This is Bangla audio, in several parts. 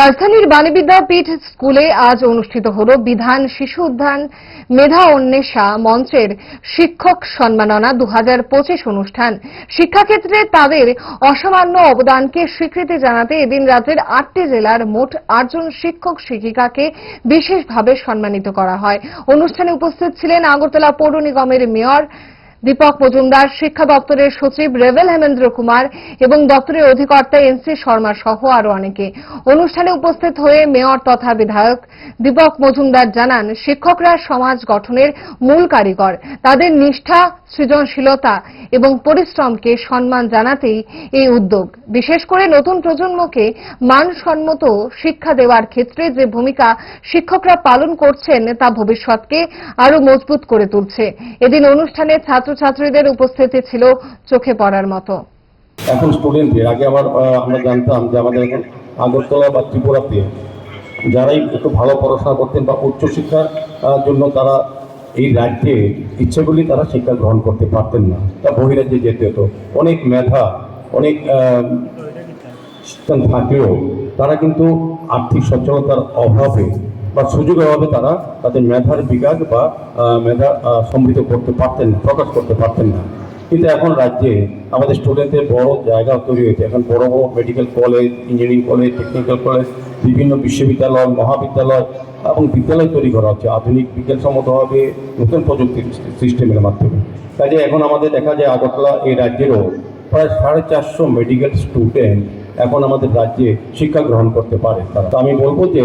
রাজধানীর বাণীবিদ্যাপীঠ স্কুলে আজ অনুষ্ঠিত হল বিধান শিশু উদ্যান মেধা অন্বেষা মঞ্চের শিক্ষক সম্মাননা দু হাজার পঁচিশ অনুষ্ঠান। শিক্ষাক্ষেত্রে তাদের অসামান্য অবদানকে স্বীকৃতি জানাতে এদিন রাজ্যের আটটি জেলার মোট আটজন শিক্ষক শিক্ষিকাকে বিশেষভাবে সম্মানিত করা হয়। অনুষ্ঠানে উপস্থিত ছিলেন আগরতলা পৌর নিগমের মেয়র দীপক মজুমদার, শিক্ষা দপ্তরের সচিব রেভেল হেমেন্দ্র কুমার এবং দপ্তরের অধিকর্তা এনসি শর্মা সহ আরও অনেকে। অনুষ্ঠানে উপস্থিত হয়ে মেয়র তথা বিধায়ক দীপক মজুমদার জানান, শিক্ষকরা সমাজ গঠনের মূল কারিগর। তাদের নিষ্ঠা, সৃজনশীলতা এবং পরিশ্রমকে সম্মান জানাতেই এই উদ্যোগ। বিশেষ করে নতুন প্রজন্মকে মানসম্মত শিক্ষা দেওয়ার ক্ষেত্রে যে ভূমিকা শিক্ষকরা পালন করছেন তা ভবিষ্যৎকে আরও মজবুত করে তুলছে। এদিন অনুষ্ঠানে ছাত্রছাত্রীদের উপস্থিতি ছিল চোখে পড়ার মতো। এখন স্টুডেন্টদের আগে আবার আমরা জানতাম যে আমাদের এখন আগরতলা বা ত্রিপুরাতে যারাই একটু ভালো পড়াশোনা করতেন বা উচ্চশিক্ষার জন্য তারা এই রাজ্যে ইচ্ছেগুলি তারা শিক্ষা গ্রহণ করতে পারতেন না। তা বহিরাজ্যে যেতে হতো। অনেক মেধা, অনেক থাকলেও তারা কিন্তু আর্থিক সচ্ছলতার অভাবে বা সুযোগের অভাবে তারা তাদের মেধার বিকাশ বা মেধা সমৃদ্ধ করতে পারতেন না, প্রকাশ করতে পারতেন না। কিন্তু এখন রাজ্যে আমাদের স্টুডেন্টদের বড় জায়গা তৈরি হয়েছে। এখন বড় বড় medical college, engineering college, technical college, বিভিন্ন বিশ্ববিদ্যালয়, মহাবিদ্যালয় এবং বিদ্যালয় তৈরি করা হচ্ছে। আধুনিক বিজ্ঞানসম্মতভাবে নতুন প্রযুক্তির সিস্টেমের মাধ্যমে। কাজে এখন আমাদের দেখা যায় আগরতলা এই রাজ্যেরও প্রায় সাড়ে চারশো মেডিকেল স্টুডেন্ট এখন আমাদের রাজ্যে শিক্ষা গ্রহণ করতে পারে তো আমি বলব যে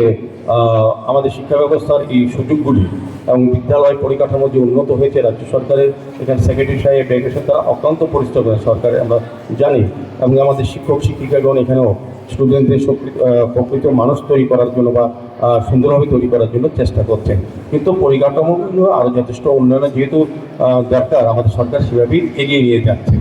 আমাদের শিক্ষা ব্যবস্থার এই সুযোগগুলি এবং বিদ্যালয় পরিকাঠামো যে উন্নত হয়েছে রাজ্য সরকারের, এখানে সেক্রেটারি সাহেব ডেপুটেশন তারা অত্যন্ত পরিশ্রম করে সরকারে, আমরা জানি। এবং আমাদের শিক্ষক, শিক্ষিকাগণ এখানেও স্টুডেন্টদের প্রকৃত মানুষ তৈরি করার জন্য বা সুন্দরভাবে তৈরি করার জন্য চেষ্টা করছেন কিন্তু পরিকাঠামোগুলো আরও যথেষ্ট উন্নয়নের যেহেতু দরকার, আমাদের সরকার সেভাবেই এগিয়ে নিয়ে যাচ্ছে।